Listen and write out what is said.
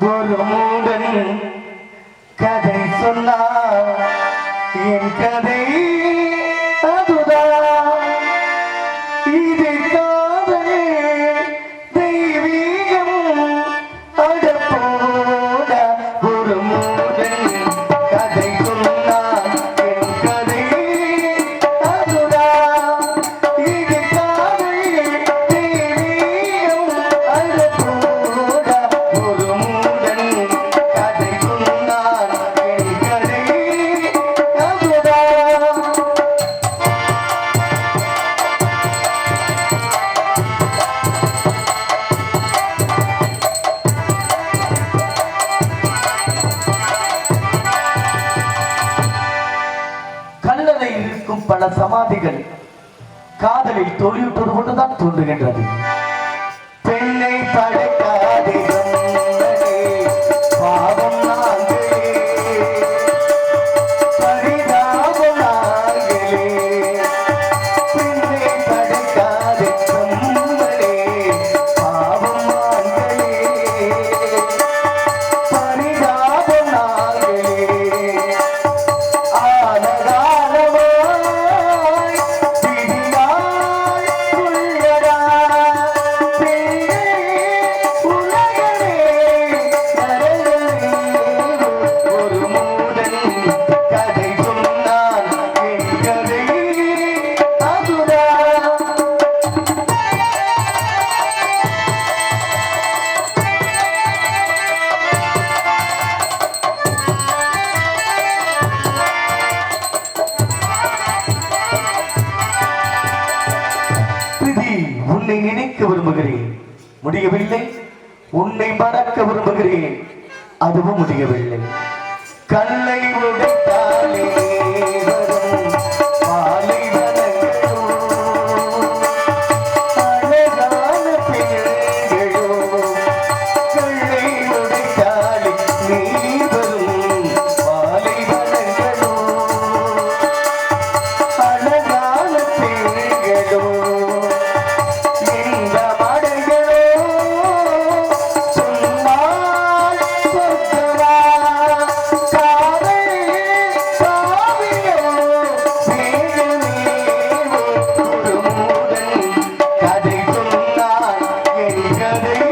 ஒரு மூடன் கதை சொன்னார். என் கதை பல சமாதிகள் காதலில் தோல்வியுற்றது கொண்டுதான் தோன்றுகின்றது. பெண்ணை படை நினைக்க விரும்புகிறேன். முடியவில்லை. உன்னை மறக்க விரும்புகிறேன். அதுவும் முடியவில்லை. கல்லை உடைத்தாலே Thank you.